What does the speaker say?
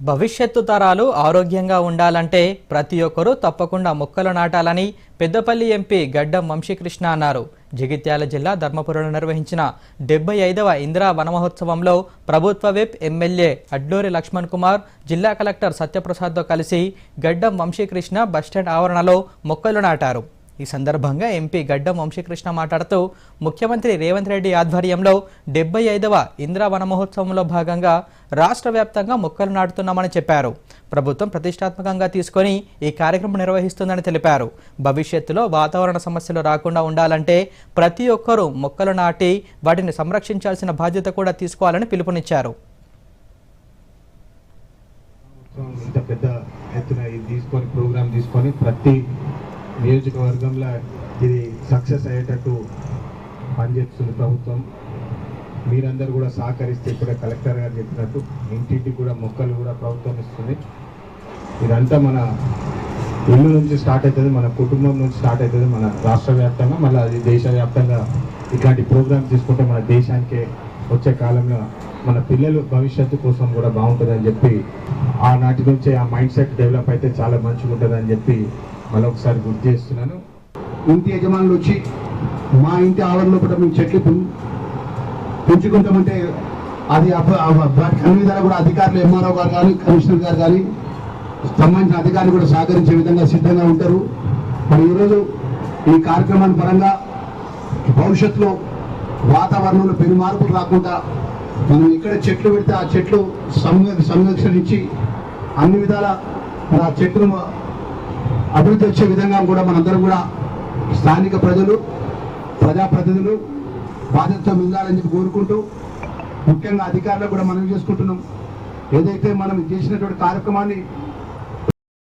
భవిష్యత్తు తరాలు ఆరోగ్యంగా ఉండాలంటే ప్రతి ఒక్కరూ తప్పకుండా మొక్కలు నాటాలని పెద్దపల్లి ఎంపీ గడ్డం వంశీకృష్ణ అన్నారు. జగిత్యాల జిల్లా ధర్మపురంలో నిర్వహించిన డెబ్బై ఐదవ ఇందిరా వనమహోత్సవంలో ప్రభుత్వ విప్ ఎమ్మెల్యే అడ్లూరి లక్ష్మణ్ కుమార్ జిల్లా కలెక్టర్ సత్యప్రసాద్తో కలిసి గడ్డం వంశీకృష్ణ బస్టాండ్ ఆవరణలో మొక్కలు నాటారు. ఈ సందర్భంగా ఎంపీ గడ్డం వంశీకృష్ణ మాట్లాడుతూ ముఖ్యమంత్రి రేవంత్ రెడ్డి ఆధ్వర్యంలో డెబ్బై ఐదవ ఇందిరా వన మహోత్సవంలో భాగంగా రాష్ట్ర వ్యాప్తంగా మొక్కలు నాటుతున్నామని చెప్పారు. ప్రభుత్వం ప్రతిష్టాత్మకంగా తీసుకొని ఈ కార్యక్రమం నిర్వహిస్తుందని తెలిపారు. భవిష్యత్తులో వాతావరణ సమస్యలు రాకుండా ఉండాలంటే ప్రతి ఒక్కరూ మొక్కలు నాటి వాటిని సంరక్షించాల్సిన బాధ్యత కూడా తీసుకోవాలని పిలుపునిచ్చారు. ఇంత పెద్ద ఎత్తున తీసుకొని ప్రోగ్రామ్ తీసుకొని ప్రతి నియోజకవర్గంలో ఇది సక్సెస్ అయ్యేటట్టు పనిచేస్తుంది ప్రభుత్వం. మీరందరూ కూడా సహకరిస్తే ఇప్పుడే కలెక్టర్ గారు చెప్పినట్టు ఇంటింటికి కూడా మొక్కలు కూడా ప్రభుత్వం ఇస్తుంది. ఇదంతా మన ఇల్లు నుంచి స్టార్ట్ అవుతుంది మన కుటుంబం నుంచి స్టార్ట్ అవుతుంది మన రాష్ట్ర వ్యాప్తంగా మళ్ళీ అది దేశవ్యాప్తంగా ఇట్లాంటి ప్రోగ్రామ్ తీసుకుంటే మన దేశానికే వచ్చే కాలంలో మన పిల్లలు భవిష్యత్తు కోసం కూడా బాగుంటుందని చెప్పి ఆనాటి నుంచే ఆ మైండ్ సెట్ డెవలప్ అయితే చాలా మంచిగా ఉంటుందని చెప్పి మరొకసారి గుర్తు చేస్తున్నాను. ఇంటి యజమానులు వచ్చి మా ఇంటి ఆవరణలో కూడా మేము చెట్లు పెంచుకుంటామంటే అది అన్ని విధాలు కూడా అధికారులు ఎంఆర్ఓ గారు కానీ కమిషనర్ గారు కానీ సంబంధించిన అధికారులు కూడా సహకరించే విధంగా సిద్ధంగా ఉంటారు. మరి ఈరోజు ఈ కార్యక్రమాన్ని పరంగా భవిష్యత్తులో వాతావరణంలో పెను మార్పులు రాకుండా మనం ఇక్కడ చెట్లు పెడితే ఆ చెట్లు సంరక్షణ సంరక్షణించి అన్ని విధాల మరి ఆ చెట్లను అభివృద్ధి వచ్చే విధంగా కూడా మనందరం కూడా స్థానిక ప్రజలు ప్రజాప్రతినిధులు బాధ్యతతో ముందాలని చెప్పి కోరుకుంటూ ముఖ్యంగా అధికారులకు కూడా మనం చేసుకుంటున్నాం. ఏదైతే మనం చేసినటువంటి కార్యక్రమాన్ని